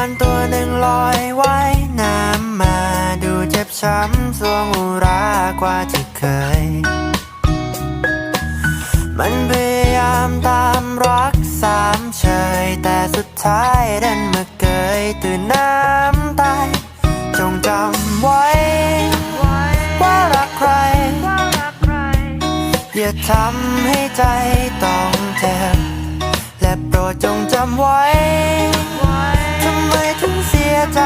วันตัวหนึ่งลอยไว้น้ำมาดูเจ็บช้ำสวงอุรากว่าที่เคย มันพยายามตามรักสามเฉย แต่สุดท้ายดันมาเกยตื่นน้ำตาย จงจำไว้ ว่ารักใคร อย่าทำให้ใจต้องเจ็บและโปรดจงจำไว้ำไมถึงเสียใจ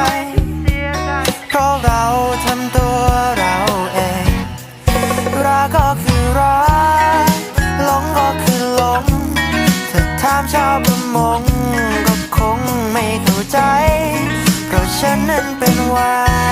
เพราะเราทำตัวเราเอง รักก็คือรักหลงก็คือหลงถ้าถามชาวประมงก็คงไม่เข้าใจ เพราะฉันนั้นเป็นวาย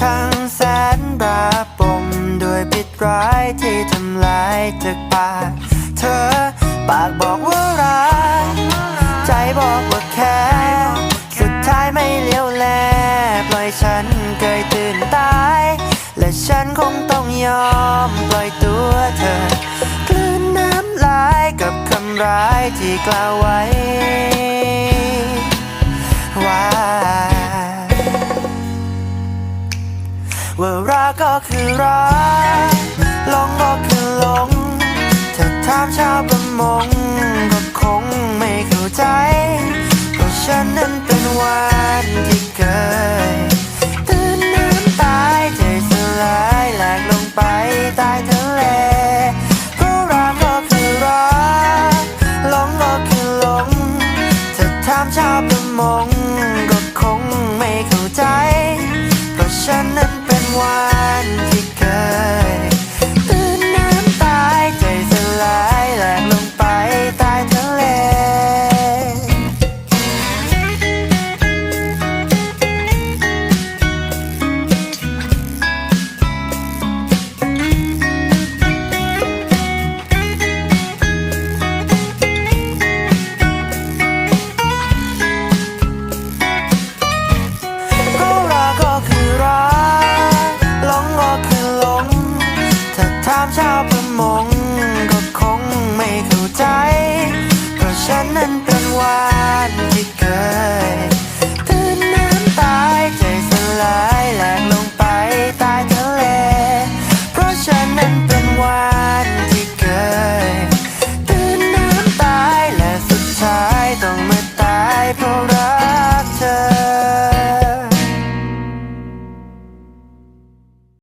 ช่างแสนระปมด้วยพิษร้ายที่ทำลายจากปาก เธอปากบอกว่ารักใจบอกว่าแค่สุดท้ายไม่เลี้ยวแลปล่อยฉันเกยตื่นตาย และฉันคงต้องยอมปล่อยตัวเธอกลืนน้ำลายกับคำร้ายที่กล่าวไว้ กก็คือรักหลงก็คือหลงถ้าถามชาว อประมงก็คงไม่เข้าใจ เพราะฉันนั้นเป็นวานที่เกิด